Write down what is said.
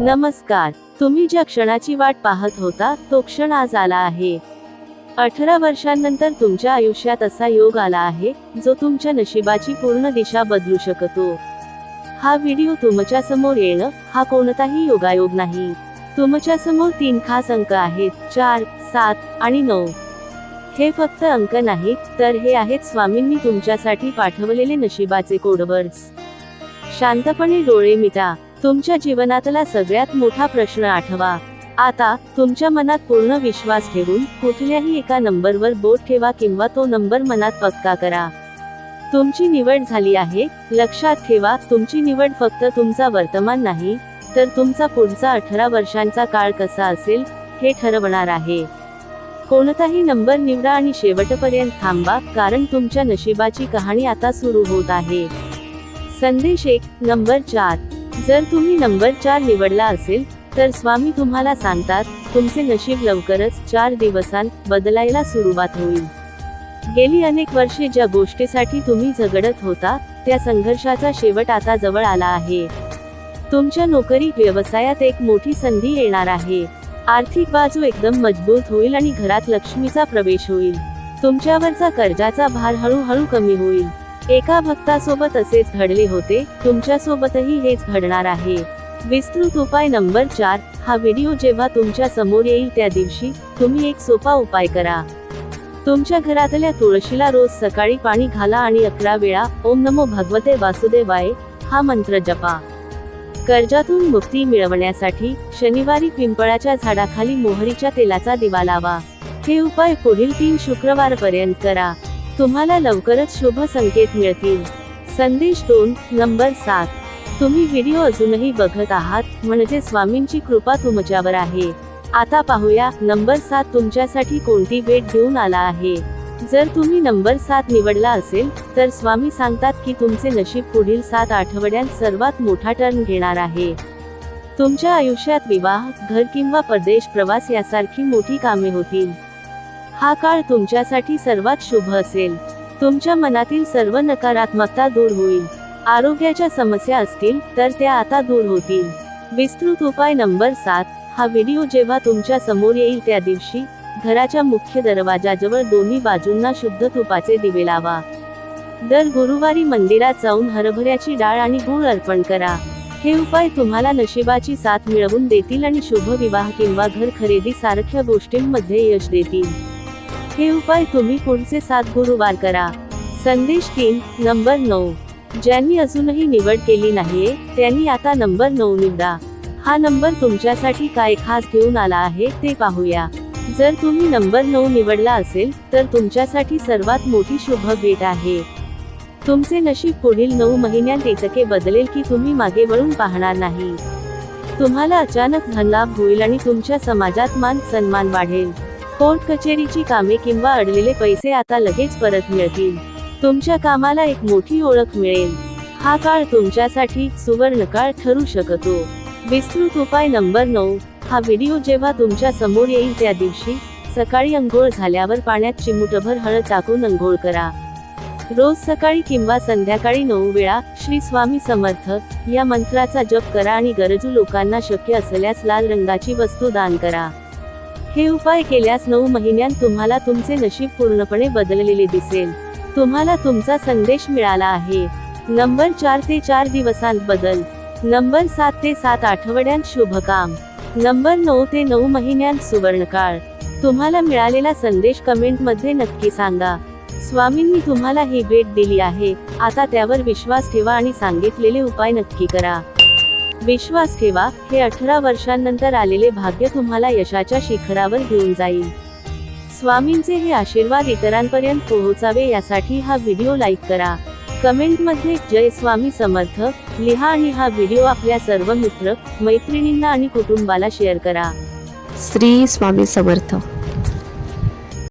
नमस्कार. तुम्ही ज्या क्षणाची वाट पाहत होता तो क्षण आज आला आहे. अठरा वर्षांनंतर तुमच्या आयुष्यात असा योग आला आहे जो तुमच्या नशिबाची पूर्ण दिशा बदलू शकतो. हा व्हिडिओ तुमच्यासमोर येणं हा कोणताही योगायोग नाही. तुमच्यासमोर तीन खास अंक आहेत चार सात आणि नऊ. हे फक्त अंक नाहीत तर हे आहेत स्वामींनी तुमच्यासाठी पाठवलेले नशिबाचे कोडवर्ड्स. शांतपणे डोळे मिटा. तुमच्या जीवनातला सगळ्यात मोठा प्रश्न आठवा. आता तुमच्या मनात पूर्ण विश्वास ठेवून कुठल्याही एका नंबरवर बोट ठेवा किंवा तो नंबर मनात पक्का करा. तुमची निवड झाली आहे लक्षात ठेवा तुमची निवड फक्त तुमचा वर्तमान नाही तर तुमचा पुढचा अठरा वर्षांचा काळ कसा असेल हे ठरवणार आहे. कोणताही नंबर निवडा आणि शेवटपर्यंत थांबा कारण तुमच्या नशिबाची कहाणी आता सुरू होत आहे. संदेश एक नंबर चार. जर तुम्ही नंबर चार निवडला असेल तर स्वामी तुम्हाला सांगतात तुमचे नशीब लवकरच चार दिवसांत बदलायला सुरुवात होईल. गेली अनेक वर्षे ज्या गोष्टीसाठी तुम्ही झगडत होता त्या संघर्षाचा शेवट आता जवळ आला आहे. तुमच्या नोकरी व्यवसायात एक मोठी संधी येणार आहे. आर्थिक बाजू एकदम मजबूत होईल आणि घरात लक्ष्मीचा प्रवेश होईल. तुमच्यावरचा कर्जाचा भार हळूहळू कमी होईल. एका भक्तासोबत असेच घडले होते तुमच्यासोबतही हेच घडणार आहे. विस्तृत उपाय नंबर चार हा व्हिडिओ जेव्हा तुमच्यासमोर येईल त्या दिवशी तुम्ही एक सोपा उपाय करा. तुमच्या घरातल्या तुळशीला रोज सकाळी पाणी घाला आणि अकरा वेळा ओम नमो भगवते वासुदेवाय हा मंत्र जपा. कर्जातून मुक्ती मिळवण्यासाठी शनिवारी पिंपळाच्या झाडाखाली मोहरीच्या तेलाचा दिवा लावा. हे उपाय पुढील तीन शुक्रवार पर्यंत करा. तुम्हाला लवकरच शुभ संकेत मिळतील. संदेश दोन नंबर सात. तुम्ही व्हिडिओ अजूनही बघत आहात म्हणजे स्वामींची कृपा तुमच्यावर आहे. आता पाहूया नंबर सात तुमच्यासाठी कोणती भेट घेऊन आला आहे. जर तुम्ही नंबर सात निवडला असेल तर स्वामी सांगतात की तुमचे नशीब पुढील सात आठवड्यांत सर्वात मोठा टर्न घेणार आहे. तुमच्या आयुष्यात विवाह घर किंवा परदेश प्रवास यासारखी मोठी कामे होतील. हा काळ तुमच्यासाठी सर्वात शुभ असेल. तुमच्या मनातील सर्व नकारात्मकता दूर होईल. आरोग्याच्या समस्या असतील तर त्या आता दूर होतील. विस्तृत उपाय नंबर सात हा व्हिडिओ जेव्हा तुमच्यासमोर येईल त्या दिवशी घराच्या मुख्य दरवाजाजवळ दोन्ही बाजूंना शुद्ध तुपाचे दिवे लावा. दर गुरुवारी मंदिरात जाऊन हरभऱ्याची डाळ आणि गूळ अर्पण करा. हे उपाय तुम्हाला नशिबाची साथ मिळवून देतील आणि शुभ विवाह किंवा घर खरेदी सारख्या गोष्टींमध्ये यश देतील. हे उपाय तुम्ही पुढचे सात गुरुवार करा. संदेश तीन नंबर नऊ. ज्यांनी अजूनही निवड केली नाहीये त्यांनी आता नंबर नऊ निवडा. हा नंबर तुमच्यासाठी काय खास घेऊन आला आहे ते पाहूया. जर तुम्ही नंबर नऊ निवडला असेल तर तुमच्यासाठी सर्वात मोठी शुभ भेट आहे. तुमचे नशीब पुढील नऊ महिन्यांत इतके बदलेल की तुम्ही मागे वळून पाहणार नाही. तुम्हाला अचानक धनलाभ होईल आणि तुमच्या समाजात मान सन्मान वाढेल. कोर्ट कचेरीची कामे किंवा अडलेले पैसे आता लगेच परत मिळतील. तुमच्या कामाला एक मोठी ओळख मिळेल. हा काळ तुमच्यासाठी सुवर्ण काळ ठरू शकतो. विस्तृत उपाय नंबर नऊ. हा व्हिडिओ जेव्हा तुमच्यासमोर येईल त्या दिवशी सकाळी अंघोळ झाल्यावर पाण्यात चिमुटभर हळद टाकून अंघोळ करा. रोज सकाळी किंवा संध्याकाळी नऊ वेळा श्री स्वामी समर्थ या मंत्राचा जप करा आणि गरजू लोकांना शक्य असल्यास लाल रंगाची वस्तू दान करा. हे उपाय केल्यास नऊ महिन्यांत तुम्हाला तुमचे नशीब पूर्णपणे बदललेले दिसेल. तुम्हाला तुमचा संदेश मिळाला आहे. नंबर चार ते चार दिवसांत बदल. नंबर सात ते सात आठवड्यांत शुभकाम. नंबर नऊ ते नऊ महिन्यांत सुवर्णकाळ. तुम्हाला मिळालेला संदेश कमेंटमध्ये नक्की सांगा. स्वामींनी तुम्हाला ही भेट दिली आहे. आता त्यावर विश्वास ठेवा आणि सांगितलेले उपाय नक्की करा. विश्वास ठेवा हे अठरा वर्षांनंतर आलेले भाग्य तुम्हाला यशाच्या शिखरावर घेऊन जाईल. स्वामींचे हे आशीर्वाद इतरांपर्यंत पोहोचावे यासाठी हा व्हिडिओ लाईक करा. कमेंटमध्ये जय स्वामी समर्थ लिहा आणि हा व्हिडिओ आपल्या सर्व मित्र मैत्रिणींना आणि कुटुंबाला शेअर करा. श्री स्वामी समर्थ.